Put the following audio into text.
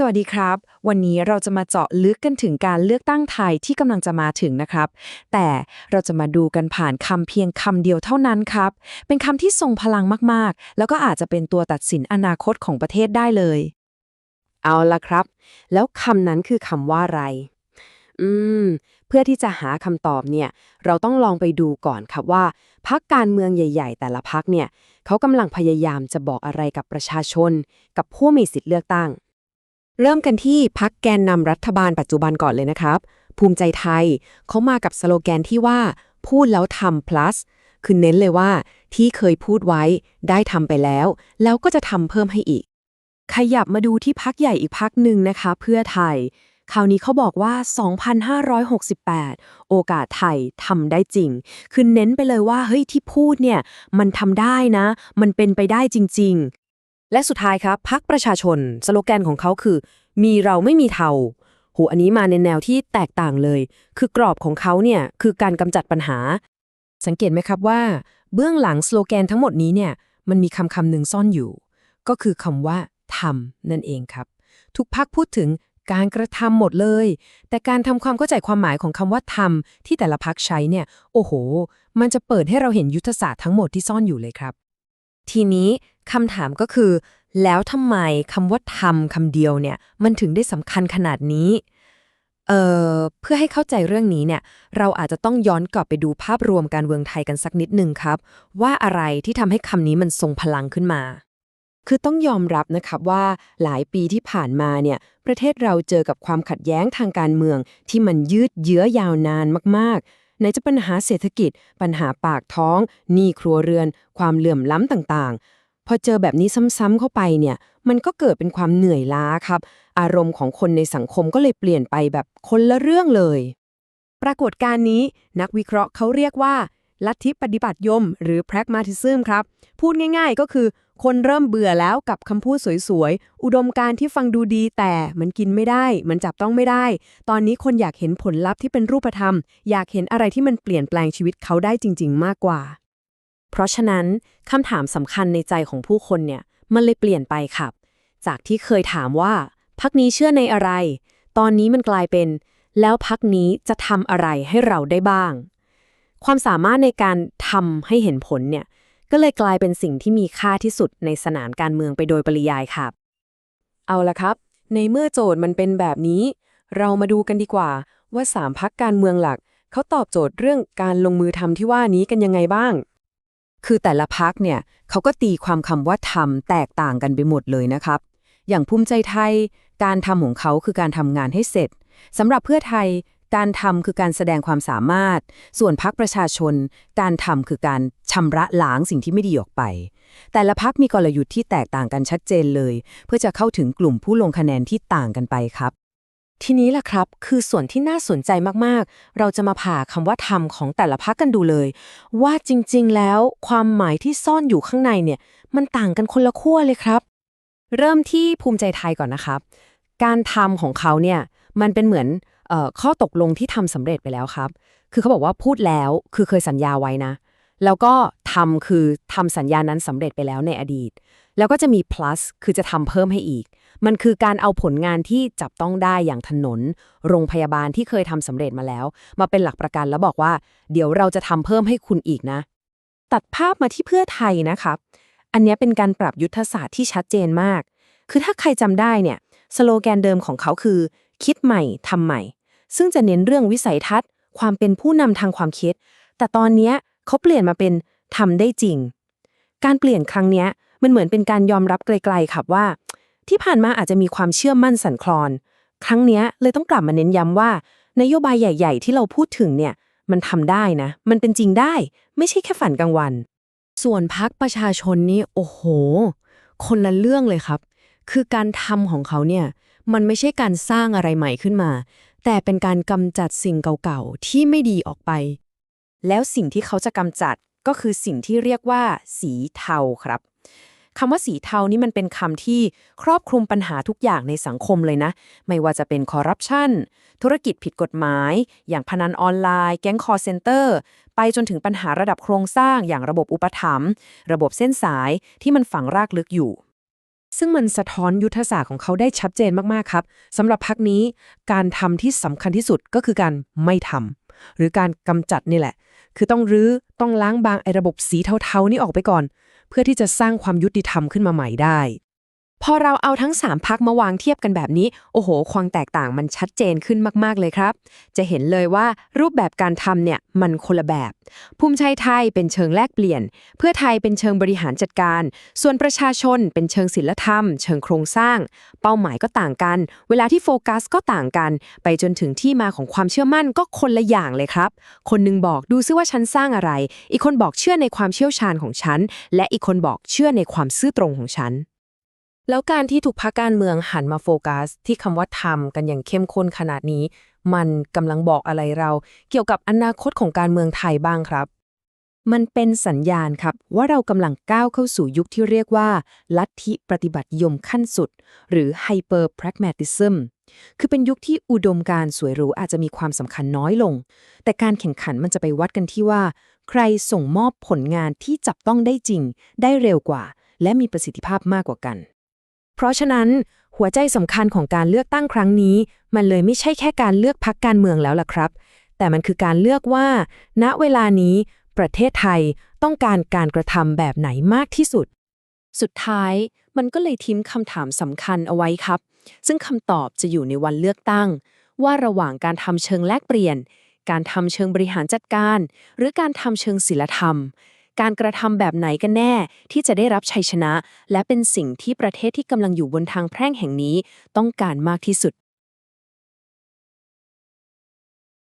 สวัสดีครับ วันนี้เราจะมาเจาะลึกกันถึงการเลือกตั้งไทยที่กำลังจะมาถึงนะครับ แต่เราจะมาดูกันผ่านคำเพียงคำเดียวเท่านั้นครับ เป็นคำที่ทรงพลังมากๆ แล้วก็อาจจะเป็นตัวตัดสินอนาคตของประเทศได้เลย เอาละครับ แล้วคำนั้นคือคำว่าอะไร อืม เพื่อที่จะหาคำตอบเนี่ย เราต้องลองไปดูก่อนครับว่าพักการเมืองใหญ่ ๆ แต่ละพักเนี่ย เขากำลังพยายามจะบอกอะไรกับประชาชน กับผู้มีสิทธิ์เลือกตั้ง เริ่มกันที่พักแกนนำรัฐบาลปัจจุบันก่อนเลยนะครับ ภูมิใจไทยเขามากับสโลแกนที่ว่า พูดแล้วทำ plus คือเน้นเลยว่า ที่เคยพูดไว้ได้ทำไปแล้ว แล้วก็จะทำเพิ่มให้อีก ขยับมาดูที่พักใหญ่อีกพักหนึ่งนะคะ เพื่อไทย คราวนี้เขาบอกว่า 2,568 โอกาสไทยทำได้จริง คือเน้นไปเลยว่าเฮ้ยที่พูดเนี่ยมันทำได้นะ มันเป็นไปได้จริง และสุดท้ายครับพักประชาชน สโลแกนของเขาคือ มีเราไม่มีเทาโหอันนี้มาในแนวที่แตกต่างเลย คือกรอบของเขาเนี่ยคือการกำจัดปัญหา สังเกตไหมครับว่า เบื้องหลังสโลแกนทั้งหมดนี้เนี่ยมันมีคำคำหนึ่งซ่อนอยู่ ก็คือคำว่าทำนั่นเองครับ ทุกพักพูดถึงการกระทำหมดเลย แต่การทำความเข้าใจความหมายของคำว่าทำที่แต่ละพักใช้เนี่ย โอ้โห มันจะเปิดให้เราเห็นยุทธศาสตร์ทั้งหมดที่ซ่อนอยู่เลยครับ ทีนี้ คำถามก็คือ แล้วทำไมคำว่าทำคำเดียวเนี่ย มันถึงได้สำคัญขนาดนี้เอ่อเพื่อให้เข้าใจเรื่องนี้เนี่ย เราอาจจะต้องย้อนกลับไปดูภาพรวมการเมืองไทยกันสักนิดหนึ่งครับ ว่าอะไรที่ทำให้คำนี้มันทรงพลังขึ้นมาคือต้องยอมรับนะครับว่าหลายปีที่ผ่านมาเนี่ยประเทศเราเจอกับความขัดแย้งทางการเมือง ที่มันยืดเยื้อยาวนานมากๆไหนจะปัญหาเศรษฐกิจ ปัญหาปากท้องหนี้ครัวเรือน ความเหลื่อมล้ำต่างๆ พอเจอแบบนี้ซ้ำๆเข้าไปเนี่ย มันก็เกิดเป็นความเหนื่อยล้าครับ อารมณ์ของคนในสังคมก็เลยเปลี่ยนไปแบบคนละเรื่องเลย ปรากฏการณ์นี้นักวิเคราะห์เขาเรียกว่า ลัทธิปฏิบัติยม หรือ pragmatism ครับ พูดง่ายๆก็คือ คนเริ่มเบื่อแล้วกับคำพูดสวยๆ อุดมการณ์ที่ฟังดูดีแต่มันกินไม่ได้ มันจับต้องไม่ได้ ตอนนี้คนอยากเห็นผลลัพธ์ที่เป็นรูปธรรม อยากเห็นอะไรที่มันเปลี่ยนแปลงชีวิตเขาได้จริง ๆ มากกว่า เพราะฉะนั้นคำถามสำคัญในใจของผู้คนเนี่ยมันเลยเปลี่ยนไปครับ จากที่เคยถามว่าพักนี้เชื่อในอะไร ตอนนี้มันกลายเป็น แล้วพักนี้จะทำอะไรให้เราได้บ้าง ความสามารถในการทำให้เห็นผลเนี่ยก็เลยกลายเป็นสิ่งที่มีค่าที่สุดในสนามการเมืองไปโดยปริยายครับ เอาละครับ ในเมื่อโจทย์มันเป็นแบบนี้ เรามาดูกันดีกว่าว่าสามพักการเมืองหลัก เขาตอบโจทย์เรื่องการลงมือทำที่ว่านี้กันยังไงบ้าง คือแต่ละพักเนี่ยเขาก็ตีความคำว่าทำแตกต่างกันไปหมดเลยนะครับ อย่างภูมิใจไทย การทำของเขาคือการทำงานให้เสร็จสำหรับเพื่อไทยการทำคือการแสดงความสามารถ ส่วนพักประชาชน การทำคือการชำระล้างสิ่งที่ไม่ดีออกไป แต่ละพักมีกลยุทธ์ที่แตกต่างกันชัดเจนเลย เพื่อจะเข้าถึงกลุ่มผู้ลงคะแนนที่ต่างกันไปครับ ทีนี้ล่ะครับ คือส่วนที่น่าสนใจมากๆ เราจะมาผ่าคำว่าทำของแต่ละพักกันดูเลย ว่าจริงๆ แล้วความหมายที่ซ่อนอยู่ข้างในเนี่ย มันต่างกันคนละขั้วเลยครับ เริ่มที่ภูมิใจไทยก่อนนะครับ การทำของเขาเนี่ย มันเป็นเหมือนออข้อตกลงที่ทำสำเร็จไปแล้วครับ คือเขาบอกว่าพูดแล้วคือเคยสัญญาไว้นะ แล้วก็ทำคือทำสัญญานั้นสำเร็จไปแล้วในอดีต แล้วก็จะมี plus คือจะทำเพิ่มให้อีก มันคือการเอาผลงานที่จับต้องได้อย่างถนน โรงพยาบาลที่เคยทำสำเร็จมาแล้ว มาเป็นหลักประกันแล้วบอกว่า เดี๋ยวเราจะทำเพิ่มให้คุณอีกนะ ตัดภาพมาที่เพื่อไทยนะครับ อันนี้เป็นการปรับยุทธศาสตร์ที่ชัดเจนมาก คือถ้าใครจำได้เนี่ยสโลแกนเดิมของเขาคือ คิดใหม่ทำใหม่ ซึ่งจะเน้นเรื่องวิสัยทัศน์ ความเป็นผู้นำทางความคิด แต่ตอนนี้เขาเปลี่ยนมาเป็นทำได้จริง การเปลี่ยนครั้งนี้มันเหมือนเป็นการยอมรับไกลๆครับว่า ที่ผ่านมาอาจจะมีความเชื่อมั่นสั่นคลอน ครั้งเนี้ยเลยต้องกลับมาเน้นย้ำว่า นโยบายใหญ่ ๆ ที่เราพูดถึงเนี่ย มันทำได้นะ มันเป็นจริงได้ ไม่ใช่แค่ฝันกลางวัน ส่วนพักประชาชนนี่โอ้โห คนละเรื่องเลยครับ คือการทำของเขาเนี่ย มันไม่ใช่การสร้างอะไรใหม่ขึ้นมา แต่เป็นการกำจัดสิ่งเก่าๆที่ไม่ดีออกไป แล้วสิ่งที่เขาจะกำจัดก็คือสิ่งที่เรียกว่า สีเทาครับ คำว่าสีเทานี่มันเป็นคำที่ครอบคลุมปัญหาทุกอย่างในสังคมเลยนะ ไม่ว่าจะเป็นคอร์รัปชันธุรกิจผิดกฎหมาย อย่างพนันออนไลน์ แก๊งคอร์เซนเตอร์ ไปจนถึงปัญหาระดับโครงสร้าง อย่างระบบอุปถัมภ์ระบบเส้นสายที่มันฝังรากลึกอยู่ซึ่งมันสะท้อนยุทธศาสตร์ของเขาได้ชัดเจนมาก ๆ ครับสำหรับพักนี้การทำที่สำคัญที่สุดก็คือการไม่ทำหรือการกำจัดนี่แหละ คือต้องรื้อต้องล้างบางไอ้ระบบสีเทาๆนี่ออกไปก่อน เพื่อที่จะสร้างความยุติธรรมขึ้นมาใหม่ได้ พอเราเอาทั้ง 3พักมาวางเทียบกันแบบนี้ โอ้โห ความแตกต่างมันชัดเจนขึ้นมาก ๆ เลยครับ จะเห็นเลยว่ารูปแบบการทำเนี่ยมันคนละแบบ ภูมิใจไทยเป็นเชิงแลกเปลี่ยน เพื่อไทยเป็นเชิงบริหารจัดการ ส่วนประชาชนเป็นเชิงศิลธรรม เชิงโครงสร้าง เป้าหมายก็ต่างกัน เวลาที่โฟกัสก็ต่างกัน ไปจนถึงที่มาของความเชื่อมั่นก็คนละอย่างเลยครับ คนหนึงบอกดูซิว่าฉันสร้างอะไร อีกคนบอกเชื่อในความเชี่ยวชาญของฉัน และอีกคนบอกเชื่อในความซื่อตรงของฉัน แล้วการที่ทุกพรรคการเมืองหันมาโฟกัส ที่คำว่าทำกันอย่างเข้มข้นขนาดนี้ มันกำลังบอกอะไรเรา เกี่ยวกับอนาคตของการเมืองไทยบ้างครับ มันเป็นสัญญาณครับว่าเรากำลังก้าวเข้าสู่ยุคที่เรียกว่า ลัทธิปฏิบัติยมขั้นสุด หรือ hyper pragmatism คือเป็นยุคที่อุดมการสวยหรูอาจจะมีความสำคัญน้อยลง แต่การแข่งขันมันจะไปวัดกันที่ว่า ใครส่งมอบผลงานที่จับต้องได้จริง ได้เร็วกว่า และมีประสิทธิภาพมากกว่ากัน เพราะฉะนั้นหัวใจสำคัญของการเลือกตั้งครั้งนี้ มันเลยไม่ใช่แค่การเลือกพักการเมืองแล้วล่ะครับ แต่มันคือการเลือกว่า ณเวลานี้ ประเทศไทยต้องการการกระทำแบบไหนมากที่สุด สุดท้ายมันก็เลยทิ้งคำถามสำคัญเอาไว้ครับ ซึ่งคำตอบจะอยู่ในวันเลือกตั้ง ว่าระหว่างการทำเชิงแลกเปลี่ยน การทำเชิงบริหารจัดการ หรือการทำเชิงศิลธรรม การกระทำแบบไหนกันแน่ ที่จะได้รับชัยชนะ และเป็นสิ่งที่ประเทศที่กำลังอยู่บนทางแพร่งแห่งนี้ ต้องการมากที่สุด